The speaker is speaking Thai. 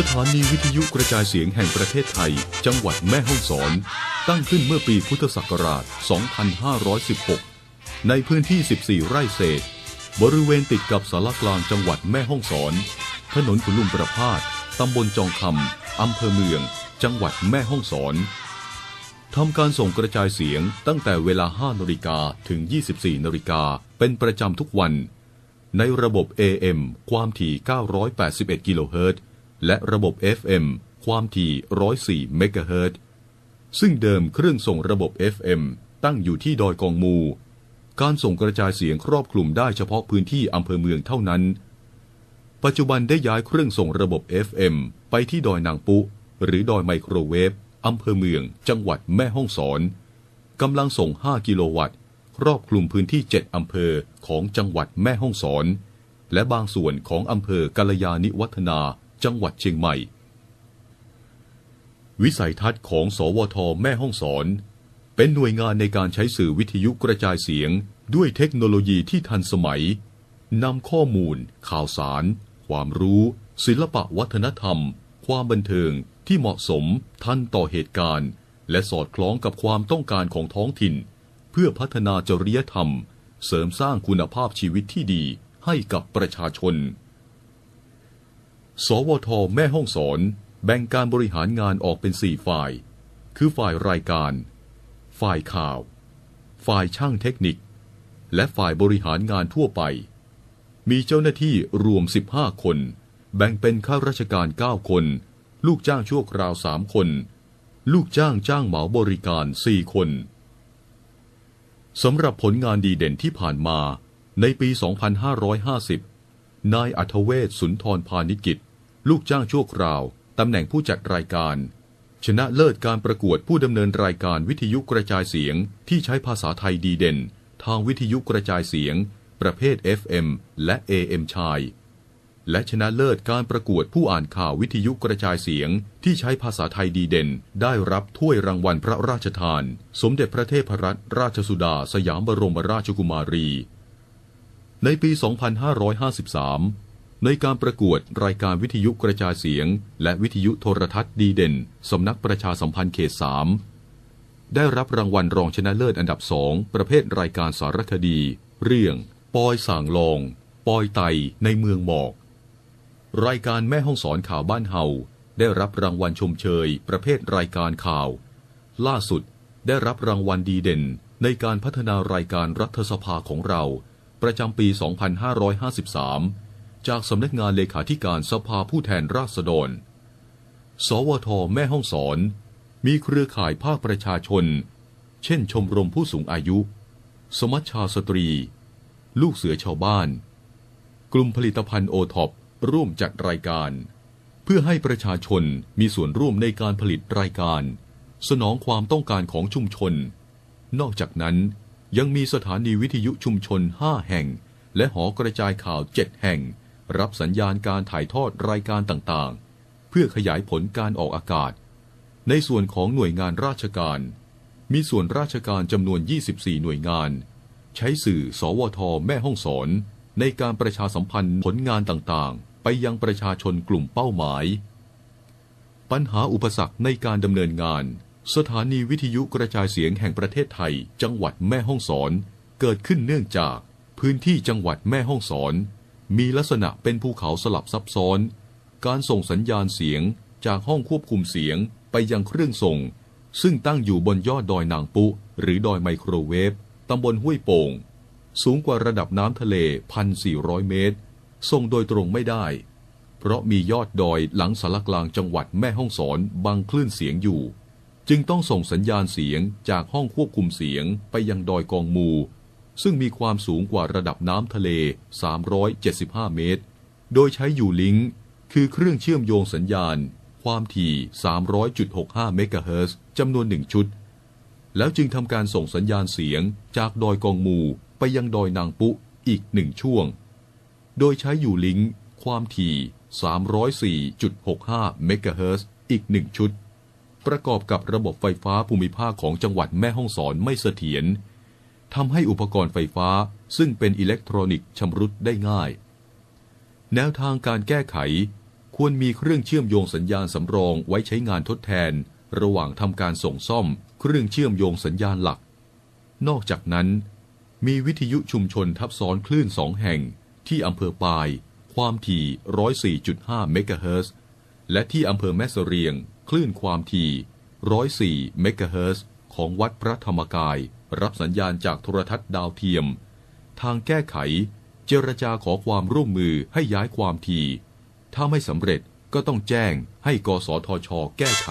สถานีวิทยุกระจายเสียงแห่งประเทศไทย จังหวัดแม่ฮ่องสอน ตั้งขึ้นเมื่อปีพุทธศักราช 2516 ในพื้นที่ 14 ไร่เศษ บริเวณติดกับสารกลางจังหวัดแม่ฮ่องสอน ถนนขุนลุมประพาสตำบลจองคำอำเภอเมือง จังหวัดแม่ฮ่องสอนทำการส่งกระจายเสียงตั้งแต่เวลา 5นาฬิกาถึง 24นาฬิกาเป็นประจำทุกวัน ในระบบ AM ความถี่ 981 กิโลเฮิรตซ์ และระบบ FM ความถี่ 104 เมกะเฮิรตซ์ซึ่งเดิมเครื่องส่งระบบ FM ตั้งอยู่ที่ดอยกองมู การส่งกระจายเสียงครอบคลุมได้เฉพาะพื้นที่อำเภอเมืองเท่านั้น ปัจจุบันได้ย้ายเครื่องส่งระบบ FM ไปที่ดอยนางปุ หรือดอยไมโครเวฟอำเภอเมือง จังหวัดแม่ฮ่องสอนกำลังส่ง 5 กิโลวัตต์ ครอบคลุมพื้นที่ 7 อำเภอของจังหวัดแม่ฮ่องสอน และบางส่วนของอำเภอกาลยานิวัฒนา จังหวัดเชียงใหม่ วิสัยทัศน์ของสวทแม่ฮ่องสอน เป็นหน่วยงานในการใช้สื่อวิทยุกระจายเสียงด้วยเทคโนโลยีที่ทันสมัยนำข้อมูล ข่าวสาร ความรู้ ศิลปะวัฒนธรรม ความบันเทิงที่เหมาะสมทันต่อเหตุการณ์ และสอดคล้องกับความต้องการของท้องถิ่น เพื่อพัฒนาจริยธรรม เสริมสร้างคุณภาพชีวิตที่ดีให้กับประชาชน สวท แม่ห้องสอน แบ่งการบริหารงานออกเป็นสี่ฝ่าย คือฝ่ายรายการ ฝ่ายข่าว ฝ่ายช่างเทคนิค และฝ่ายบริหารงานทั่วไป มีเจ้าหน้าที่รวม 15 คน แบ่งเป็นข้าราชการ 9 คน ลูกจ้างชั่วคราว3คน ลูกจ้างจ้างเหมาบริการ4คนสำหรับผลงานดีเด่นที่ผ่านมาในปี 2550 นายอัธเวศสุนทรพาณิกิจ ลูกจ้างชั่วคราว ตำแหน่งผู้จัดรายการ ชนะเลิศการประกวดผู้ดำเนินรายการวิทยุกระจายเสียงที่ใช้ภาษาไทยดีเด่น ทางวิทยุกระจายเสียง ประเภท FM และ AM ชาย และชนะเลิศการประกวดผู้อ่านข่าววิทยุกระจายเสียงที่ใช้ภาษาไทยดีเด่น ได้รับถ้วยรางวัลพระราชทาน สมเด็จพระเทพรัตนราชสุดาสยามบรมราชกุมารี ในปี 2553 ในการประกวดรายการวิทยุกระจายเสียง และวิทยุโทรทัศน์ดีเด่น สำนักประชาสัมพันธ์เขต3ได้รับรางวัลรองชนะเลิศอันดับสองประเภทรายการสารคดี เรื่อง ปอยส่างลอง ปอยไตในเมืองหมอก รายการแม่ห้องสอนข่าวบ้านเฮาได้รับรางวัลชมเชย ประเภทรายการข่าว ล่าสุดได้รับรางวัลดีเด่นในการพัฒนารายการรัฐสภาของเรา ประจำปี 2553 จากสำนักงานเลขาธิการสภาผู้แทนราษฎร สวทแม่ห้องสอน มีเครือข่ายภาคประชาชน เช่นชมรมผู้สูงอายุ สมัชชาสตรี ลูกเสือชาวบ้าน กลุ่มผลิตภัณฑ์โอท็อปร่วมจัดรายการ เพื่อให้ประชาชนมีส่วนร่วมในการผลิตรายการ สนองความต้องการของชุมชน นอกจากนั้น ยังมีสถานีวิทยุชุมชน 5 แห่ง และหอกระจายข่าว 7 แห่ง รับสัญญาณการถ่ายทอดรายการต่างๆ เพื่อขยายผลการออกอากาศ ในส่วนของหน่วยงานราชการ มีส่วนราชการจำนวน 24 หน่วยงาน ใช้สื่อ สวท แม่ห้องสอน ในการประชาสัมพันธ์ผลงานต่างๆ ไปยังประชาชนกลุ่มเป้าหมาย ปัญหาอุปสรรคในการดำเนินงาน สถานีวิทยุกระจายเสียงแห่งประเทศไทย จังหวัดแม่ฮ่องสอน เกิดขึ้นเนื่องจากพื้นที่จังหวัดแม่ฮ่องสอน มีลักษณะเป็นภูเขาสลับซับซ้อน การส่งสัญญาณเสียงจากห้องควบคุมเสียงไปยังเครื่องส่ง ซึ่งตั้งอยู่บนยอดดอยนางปุ หรือดอยไมโครเวฟตำบลห้วยโป่ง สูงกว่าระดับน้ำทะเล 1,400 เมตร ส่งโดยตรงไม่ได้ เพราะมียอดดอยหลังสารกลางจังหวัดแม่ฮ่องสอนบังคลื่นเสียงอยู่ จึงต้องส่งสัญญาณเสียงจากห้องควบคุมเสียงไปยังดอยกองมู ซึ่งมีความสูงกว่าระดับน้ำทะเล 375 เมตร โดยใช้อยู่ลิงก์คือเครื่องเชื่อมโยงสัญญาณ ความถี่ 300.65 เมกะเฮิรตซ์จำนวนหนึ่งชุด แล้วจึงทำการส่งสัญญาณเสียงจากดอยกองมูไปยังดอยนางปุอีกหนึ่งช่วง โดยใช้อยู่ลิงก์ความถี่ 304.65 เมกะเฮิรตซ์อีกหนึ่งชุด ประกอบกับระบบไฟฟ้าภูมิภาคของจังหวัดแม่ฮ่องสอนไม่เสถียรทำให้อุปกรณ์ไฟฟ้าซึ่งเป็นอิเล็กทรอนิกส์ชำรุดได้ง่าย แนวทางการแก้ไขควรมีเครื่องเชื่อมโยงสัญญาณสำรองไว้ใช้งานทดแทน ระหว่างทำการส่งซ่อม เครื่องเชื่อมโยงสัญญาณหลัก นอกจากนั้น มีวิทยุชุมชนทับซ้อนคลื่นสองแห่งที่อำเภอปาย ความถี่ 104.5 เมกะเฮิรตซ์ และที่อำเภอแม่เสเรียง คลื่นความถี่ 104 เมกะเฮิรตซ์ของวัดพระธรรมกาย รับสัญญาณจากโทรทัศน์ดาวเทียม ทางแก้ไข เจรจาขอความร่วมมือให้ย้ายความถี่ ถ้าไม่สำเร็จก็ต้องแจ้งให้กสทช แก้ไข